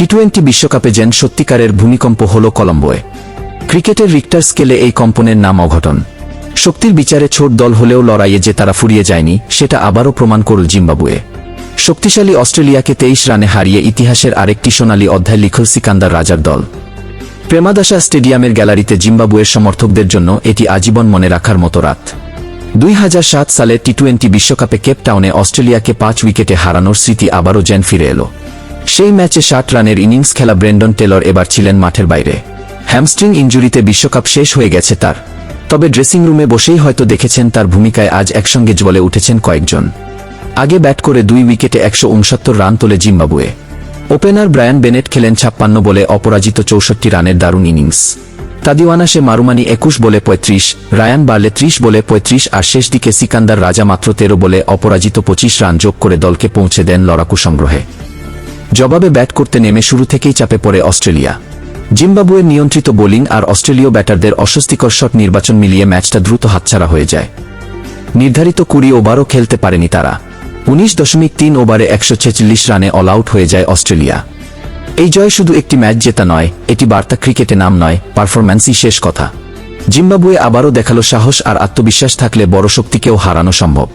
T twenty বিশ্বকাপে যেন সত্যিকারের ভূমিকম্প হল কলম্বোয়। ক্রিকেটের রিক্টার স্কেলে এই কম্পনের নাম অঘটন। শক্তির বিচারে ছোট দল হলেও লড়াইয়ে যে তারা ফুরিয়ে যায়নি, সেটা আবারও প্রমাণ করল জিম্বাবুয়ে। শক্তিশালী অস্ট্রেলিয়াকে তেইশ রানে হারিয়ে ইতিহাসের আরেকটি সোনালী অধ্যায় লিখল সিকান্দার রাজার দল। প্রেমাদাসা স্টেডিয়ামের গ্যালারিতে জিম্বাবুয়ের সমর্থকদের জন্য এটি আজীবন মনে রাখার মতো রাত। দুই হাজার সাত সালে টি টোয়েন্টি বিশ্বকাপে কেপ টাউনে অস্ট্রেলিয়াকে পাঁচ উইকেটে হারানোর স্মৃতি আবারও যেন ফিরে এলো। সেই ম্যাচে ষাট রানের ইনিংস খেলা ব্রেন্ডন টেলর এবার ছিলেন মাঠের বাইরে। হ্যামস্ট্রিং ইঞ্জুরিতে বিশ্বকাপ শেষ হয়ে গেছে তার। তবে ড্রেসিং রুমে বসেই হয়তো দেখেছেন তার ভূমিকায় আজ একসঙ্গে জ্বলে উঠেছেন কয়েকজন। আগে ব্যাট করে দুই উইকেটে একশো উনসত্তর রান তোলে জিম্বাবুয়ে। ওপেনার ব্রায়ান বেনেট খেলেন ছাপ্পান্ন বলে অপরাজিত চৌষট্টি রানের দারুণ ইনিংস। তাদিওয়ানা সে মারুমানি একুশ বলে পঁয়ত্রিশ, রায়ান বার্লে ত্রিশ বলে পঁয়ত্রিশ আর শেষ দিকে সিকান্দার রাজা মাত্র তেরো বলে অপরাজিত পঁচিশ রান যোগ করে দলকে পৌঁছে দেন লড়াকু সংগ্রহে। জবাবে ব্যাট করতে নেমে শুরু থেকেই চাপে পড়ে অস্ট্রেলিয়া। জিম্বাবুয়ের নিয়ন্ত্রিত বোলিং আর অস্ট্রেলীয় ব্যাটারদের অস্বস্তিকর শট নির্বাচন মিলিয়ে ম্যাচটা দ্রুত হাতছাড়া হয়ে যায়। নির্ধারিত কুড়ি ওভারও খেলতে পারেনি তারা। উনিশ দশমিক তিন ওভারে একশো ছেচল্লিশ রানে অল আউট হয়ে যায় অস্ট্রেলিয়া। এই জয় শুধু একটি ম্যাচ জেতা নয়, এটি বার্তা ক্রিকেটে নাম নয়, পারফরম্যান্সই শেষ কথা। জিম্বাবুয়ে আবারও দেখাল সাহস আর আত্মবিশ্বাস থাকলে বড় শক্তিকেও হারানো সম্ভব।